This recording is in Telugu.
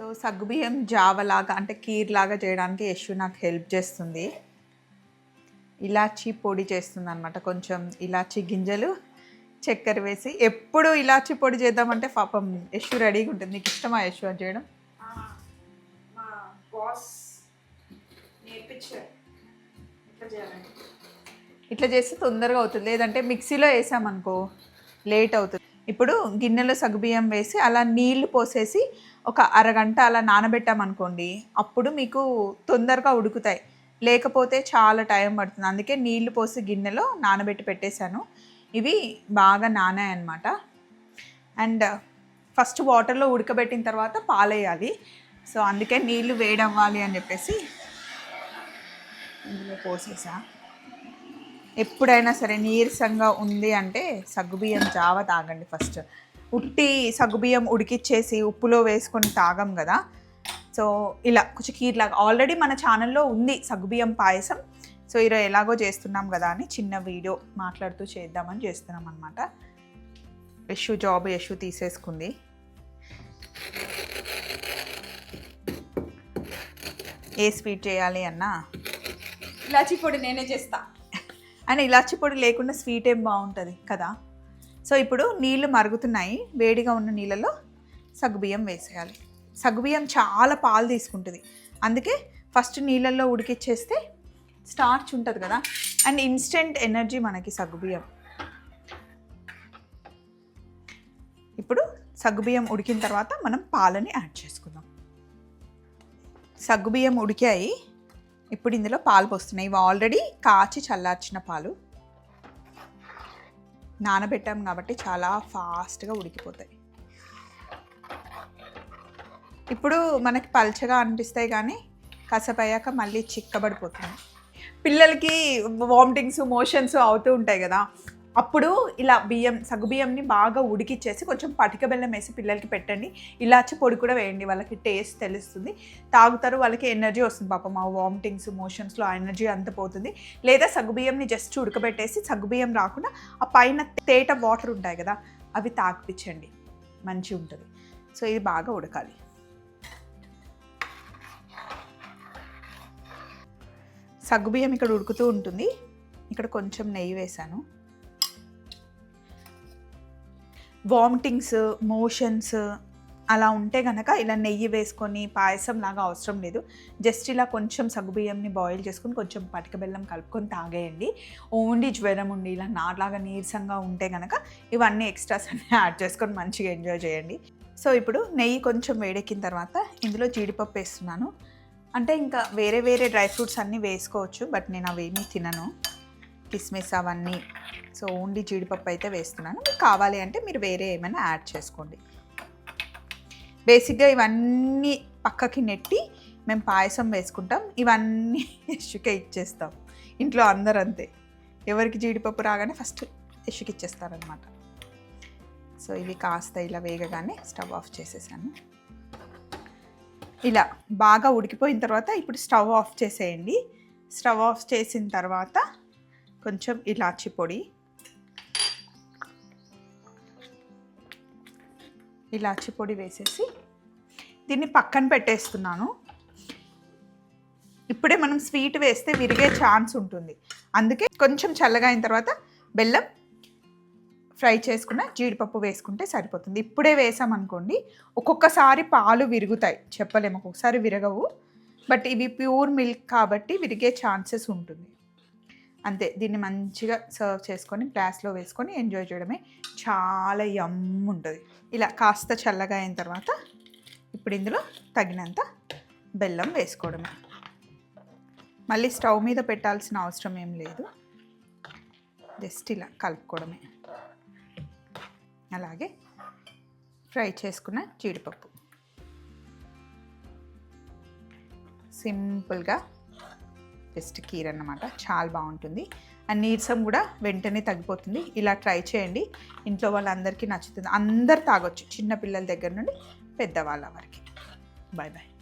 సో సగ్గుబియ్యం జావలాగా అంటే కీర్ లాగా చేయడానికి యశు నాకు హెల్ప్ చేస్తుంది. ఇలాచీ పొడి చేస్తుంది అనమాట కొంచెం ఇలాచీ గింజలు చక్కెర వేసి ఎప్పుడు ఇలాచీ పొడి చేద్దామంటే పాపం యశు రెడీగా ఉంటుంది. నీకు ఇష్టమా యశు అది చేయడం? ఇట్లా చేస్తే తొందరగా అవుతుంది. లేదంటే మిక్సీలో వేసామనుకో లేట్ అవుతుంది. ఇప్పుడు గిన్నెలో సగ్గుబియ్యం వేసి అలా నీళ్ళు పోసేసి ఒక అరగంట అలా నానబెట్టామనుకోండి అప్పుడు మీకు తొందరగా ఉడుకుతాయి. లేకపోతే చాలా టైం పడుతుంది. అందుకే నీళ్ళు పోసి గిన్నెలో నానబెట్టి పెట్టేశాను. ఇవి బాగా నానాయన్నమాట. అండ్ ఫస్ట్ వాటర్లో ఉడకబెట్టిన తర్వాత పాలేయాలి. సో అందుకే నీళ్ళు వేడవ్వాలి అని చెప్పేసి ఇందులో పోసేసా. ఎప్పుడైనా సరే నీరసంగా ఉంది అంటే సగ్గుబియ్యం జావ తాగండి ఫస్ట్. ఉట్టి సగ్గుబియ్యం ఉడికిచ్చేసి ఉప్పులో వేసుకొని తాగం కదా. సో ఇలా కొంచెం ఆల్రెడీ మన ఛానల్లో ఉంది సగ్గుబియ్యం పాయసం. సో ఈరోజు ఎలాగో చేస్తున్నాం కదా అని చిన్న వీడియో మాట్లాడుతూ చేద్దామని చేస్తున్నాం అనమాట యశు జాబ్ యశు తీసేసుకుంది. ఏ స్వీట్ చేయాలి అన్నా? ఇలాచీ పొడి నేనే చేస్తా. అండ్ ఇలాచి పొడి లేకుండా స్వీట్ ఏం బాగుంటుంది కదా? సో ఇప్పుడు నీళ్ళు మరుగుతున్నాయి. వేడిగా ఉన్న నీళ్ళలో సగ్గుబియ్యం వేసేయాలి. సగ్గుబియ్యం చాలా పాలు తీసుకుంటుంది. అందుకే ఫస్ట్ నీళ్ళల్లో ఉడికిచ్చేస్తే స్టార్చ్ ఉంటుంది కదా? అండ్ ఇన్స్టెంట్ ఎనర్జీ మనకి సగ్గుబియ్యం. ఇప్పుడు సగ్గుబియ్యం ఉడికిన తర్వాత మనం పాలని యాడ్ చేసుకుందాం. సగ్గుబియ్యం ఉడికాయి. ఇప్పుడు ఇందులో పాలు పోస్తున్నాయి. ఇవి ఆల్రెడీ కాచి చల్లార్చిన పాలు. నానబెట్టాం కాబట్టి చాలా ఫాస్ట్గా ఉడికిపోతాయి. ఇప్పుడు మనకి పల్చగా అనిపిస్తాయి కానీ కాసేపు మళ్ళీ చిక్కబడిపోతుంది. పిల్లలకి వామిటింగ్స్ మోషన్స్ అవుతూ ఉంటాయి కదా. అప్పుడు ఇలా బియ్యం సగ్గు బియ్యంని బాగా ఉడికిచ్చేసి కొంచెం పటిక బెల్లం వేసి పిల్లలకి పెట్టండి. ఇలాచి పొడి కూడా వేయండి వాళ్ళకి టేస్ట్ తెలుస్తుంది. తాగుతారు వాళ్ళకి ఎనర్జీ వస్తుంది పాపం. ఆ వామిటింగ్స్ మోషన్స్లో ఆ ఎనర్జీ అంత పోతుంది. లేదా సగ్గుబియ్యంని జస్ట్ ఉడకబెట్టేసి సగ్గుబియ్యం రాకుండా ఆ పైన తేట వాటర్ ఉంటాయి కదా అవి తాగిపించండి. మంచిగా ఉంటుంది. సో ఇది బాగా ఉడకాలి. సగ్గుబియ్యం ఇక్కడ ఉడుకుతూ ఉంటుంది. ఇక్కడ కొంచెం నెయ్యి వేశాను. వామిటింగ్స్ మోషన్స్ అలా ఉంటే కనుక ఇలా నెయ్యి వేసుకొని పాయసం లాగా అవసరం లేదు. జస్ట్ ఇలా కొంచెం సగ్గుబియ్యంని బాయిల్ చేసుకొని కొంచెం పటిక బెల్లం కలుపుకొని తాగేయండి. ఓన్లీ జ్వరం ఉండి ఇలా నాలాగా నీరసంగా ఉంటే కనుక ఇవన్నీ ఎక్స్ట్రాస్ అన్నీ యాడ్ చేసుకొని మంచిగా ఎంజాయ్ చేయండి. సో ఇప్పుడు నెయ్యి కొంచెం వేడెక్కిన తర్వాత ఇందులో జీడిపప్పు వేస్తున్నాను. అంటే ఇంకా వేరే వేరే డ్రై ఫ్రూట్స్ అన్నీ వేసుకోవచ్చు బట్ నేను అవేమీ తినను. కిస్మిస్ అవన్నీ. సో ఓన్లీ జీడిపప్పు అయితే వేస్తున్నాను. మీకు కావాలి అంటే మీరు వేరే ఏమైనా యాడ్ చేసుకోండి. బేసిక్గా ఇవన్నీ పక్కకి నెట్టి మేము పాయసం వేసుకుంటాం. ఇవన్నీ యశుకే ఇచ్చేస్తాం. ఇంట్లో అందరూ అంతే. ఎవరికి జీడిపప్పు రాగానే ఫస్ట్ యశుకి ఇచ్చేస్తారనమాట సో ఇవి కాస్త ఇలా వేగగానే స్టవ్ ఆఫ్ చేసేసాను. ఇలా బాగా ఉడికిపోయిన తర్వాత ఇప్పుడు స్టవ్ ఆఫ్ చేసేయండి. స్టవ్ ఆఫ్ చేసిన తర్వాత కొంచెం ఇలాచి పొడి. ఇలాచి పొడి వేసేసి దీన్ని పక్కన పెట్టేస్తున్నాను. ఇప్పుడే మనం స్వీట్ వేస్తే విరిగే ఛాన్స్ ఉంటుంది. అందుకే కొంచెం చల్లగా అయిన తర్వాత బెల్లం ఫ్రై చేసుకున్న జీడిపప్పు వేసుకుంటే సరిపోతుంది. ఇప్పుడే వేసామనుకోండి ఒక్కొక్కసారి పాలు విరుగుతాయి. చెప్పలేము ఒక్కొక్కసారి విరగవు. బట్ ఇవి ప్యూర్ మిల్క్ కాబట్టి విరిగే ఛాన్సెస్ ఉంటుంది. అంతే దీన్ని మంచిగా సర్వ్ చేసుకొని గ్లాస్లో వేసుకొని ఎంజాయ్ చేయడమే చాలా యమ్ ఉంటుంది ఇలా కాస్త చల్లగా అయిన తర్వాత ఇప్పుడు ఇందులో తగినంత బెల్లం వేసుకోవడమే. మళ్ళీ స్టవ్ మీద పెట్టాల్సిన అవసరం ఏం లేదు. జస్ట్ ఇలా కలుపుకోవడమే. అలాగే ఫ్రై చేసుకున్న జీడిపప్పు. సింపుల్గా బెస్ట్ కీర్ అన్నమాట. చాలా బాగుంటుంది. అండ్ నీరసం కూడా వెంటనే తగ్గిపోతుంది. ఇలా ట్రై చేయండి. ఇంట్లో వాళ్ళందరికీ నచ్చుతుంది. అందరు తాగొచ్చు. చిన్నపిల్లల దగ్గర నుండి పెద్దవాళ్ళ వరకు. Bye bye